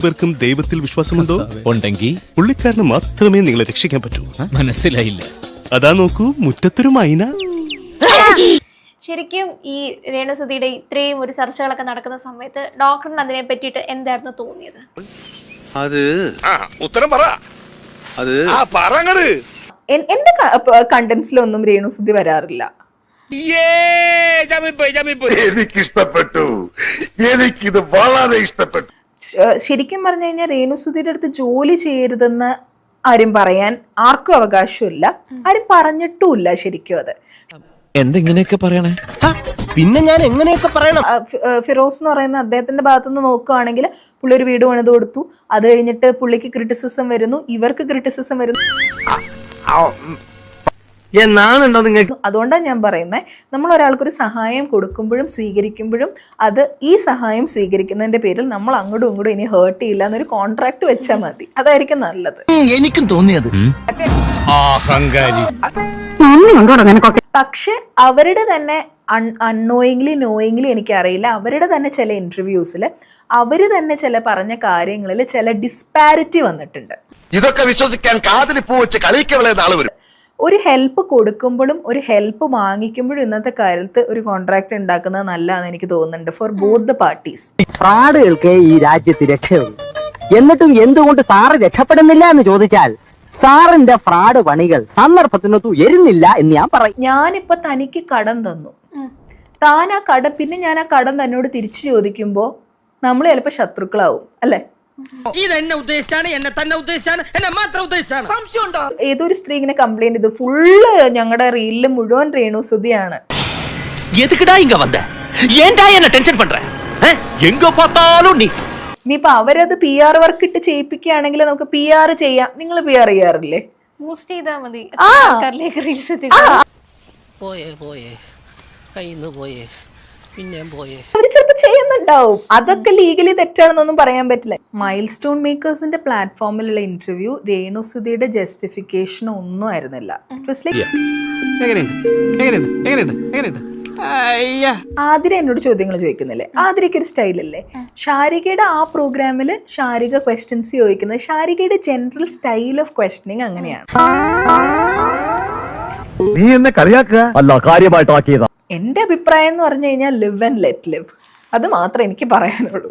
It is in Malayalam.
പേർക്കും ദൈവത്തിൽ വിശ്വാസമുണ്ടോ? ഉണ്ടെങ്കിൽ പുള്ളിക്കാരന് മാത്രമേ നിങ്ങളെ രക്ഷിക്കാൻ പറ്റൂ. മനസ്സിലായില്ല. അതാ നോക്കൂ മുറ്റത്തൊരു മൈന. ശരിക്കും ഈ രേണുസുതിയുടെ ഇത്രയും ഒരു ചർച്ചകളൊക്കെ നടക്കുന്ന സമയത്ത് ഡോക്ടറിന് അതിനെ പറ്റിട്ട് എന്തായിരുന്നു തോന്നിയത്? അത് ആ ഉത്തരം പറ. അത് ആ പറങ്ങട് എൻ- എന്റെ കണ്ടന്റ്സിലൊന്നും രേണുസുതി വരാറില്ല. എനിക്കിഷ്ടപ്പെട്ടു. എനിക്കിത് വളരെ ഇഷ്ടപ്പെട്ടു. ശരിക്കും പറഞ്ഞു കഴിഞ്ഞാൽ രേണുസുധീരുടെ അടുത്ത് ജോലി ചെയ്യരുതെന്ന് ആരും പറയാൻ ആർക്കും അവകാശമില്ല. ആരും പറഞ്ഞിട്ടുമില്ല ശരിക്കും അത്. എന്തെങ്ങനെയൊക്കെ പറയണേ? പിന്നെ ഞാൻ എങ്ങനെയൊക്കെ പറയണം? ഫിറോസ് എന്ന് പറയുന്ന അദ്ദേഹത്തിന്റെ ഭാഗത്തുനിന്ന് നോക്കുകയാണെങ്കിൽ പുള്ളി ഒരു വീട് പണിത് കൊടുത്തു. അത് കഴിഞ്ഞിട്ട് പുള്ളിക്ക് ക്രിറ്റിസിസം വരുന്നു. ഇവർക്ക് ക്രിറ്റിസിസം വരുന്നു. എന്നാണുണ്ടോ നിങ്ങൾക്ക് അതുകൊണ്ടാണ് ഞാൻ പറയുന്നത് നമ്മൾ ഒരാൾക്കൊരു സഹായം കൊടുക്കുമ്പോഴും സ്വീകരിക്കുമ്പോഴും അത് ഈ സഹായം സ്വീകരിക്കുന്നതിന്റെ പേരിൽ നമ്മൾ അങ്ങോട്ടും ഇങ്ങോട്ടും ഇനി ഹേർട്ട് ചെയ്യില്ല എന്നൊരു കോൺട്രാക്ട് വെച്ചാൽ മതി. അതായിരിക്കും നല്ലത്. എനിക്കും തോന്നിയത്. പക്ഷെ അവരുടെ തന്നെ അൺനോയിങ്ലി നോയിങ്ലി എനിക്കറിയില്ല. അവരുടെ തന്നെ ചില ഇന്റർവ്യൂസിൽ അവർ തന്നെ ചില പറഞ്ഞ കാര്യങ്ങളിൽ ചില ഡിസ്പാരിറ്റി വന്നിട്ടുണ്ട്. ഇതൊക്കെ വിശ്വസിക്കാൻ കാതിൽ പൂ വെച്ച് കളിക്കവളെ നാളെ വരും. ഒരു ഹെൽപ്പ് കൊടുക്കുമ്പോഴും ഒരു ഹെൽപ്പ് വാങ്ങിക്കുമ്പോഴും ഇന്നത്തെ കാലത്ത് ഒരു കോൺട്രാക്ട് ഉണ്ടാക്കുന്നത് നല്ലതാണെന്ന് എനിക്ക് തോന്നുന്നുണ്ട് ഫോർ ബോത്ത് ദ പാർട്ടീസ് ഫ്രാഡുകൾക്ക് ഈ രാജ്യത്ത് രക്ഷയുള്ളൂ. എന്നിട്ടും എന്തുകൊണ്ട് സാറ് രക്ഷപ്പെടുന്നില്ല എന്ന് ചോദിച്ചാൽ സാറിന്റെ ഫ്രാഡ് പണികൾ സന്ദർഭത്തിനൊത്തു എരുന്നില്ല എന്ന് ഞാൻ പറയും. ഞാനിപ്പോ തനിക്ക് കടം തന്നു. താൻ ആ കടം പിന്നെ ഞാൻ ആ കടം തന്നോട് തിരിച്ചു ചോദിക്കുമ്പോൾ നമ്മൾ ചിലപ്പോ ശത്രുക്കളാവും അല്ലെ? ഇതെന്നെ എന്നെ ഉദ്ദേശിച്ചാണ് എന്നെ തന്നെ ഉദ്ദേശിച്ചാണ് എന്നെ മാത്രം ഉദ്ദേശിച്ചാണ്. സംശയമുണ്ടോ ഏതൊരു സ്ത്രീ ഇങ്ങനെ കംപ്ലൈന്റ് ചെയ്തു ഫുള്ള് ഞങ്ങളുടെ റീലിൽ മുഴുവൻ റേണു സുതിയാണ് അവരത് പി ആർ വർക്ക് ഇട്ട് ചെയ്യിപ്പിക്കുകയാണെങ്കിൽ നമുക്ക് പി ആർ ചെയ്യാം. നിങ്ങൾ പി ആർ ചെയ്യാറില്ലേ? മതി. റീൽസ് പോയേ പോയേ. പോയേ. പിന്നെ അവർ ചെയ്യുന്നുണ്ടാവും. അതൊക്കെ ലീഗലി തെറ്റാണെന്നൊന്നും പറയാൻ പറ്റില്ല. മൈൽ സ്റ്റോൺ മേക്കേഴ്സിന്റെ പ്ലാറ്റ്ഫോമിലുള്ള ഇന്റർവ്യൂ രേണുസുതിയുടെ ജസ്റ്റിഫിക്കേഷൻ ഒന്നും ആയിരുന്നില്ല. ആതിര എന്നോട് ചോദ്യങ്ങൾ ചോദിക്കുന്നില്ലേ? ആതിരയ്ക്ക് ഒരു സ്റ്റൈലല്ലേ ഷാരികയുടെ ആ പ്രോഗ്രാമിൽ ഷാരിക ക്വസ്റ്റ്യൻസ് ചോദിക്കുന്നത് ഷാരികയുടെ ജനറൽ സ്റ്റൈൽ ഓഫ് ക്വസ്റ്റ്യനിങ് അങ്ങനെയാണ്. നീ എന്നെ കളിയാക്കുക? അല്ല കാര്യമായിട്ടാക്കിയതാ. എന്റെ അഭിപ്രായം എന്ന് പറഞ്ഞു കഴിഞ്ഞാൽ ലിവ് ആൻഡ് ലെറ്റ് ലിവ് അത് മാത്രമേ എനിക്ക് പറയാനുള്ളൂ.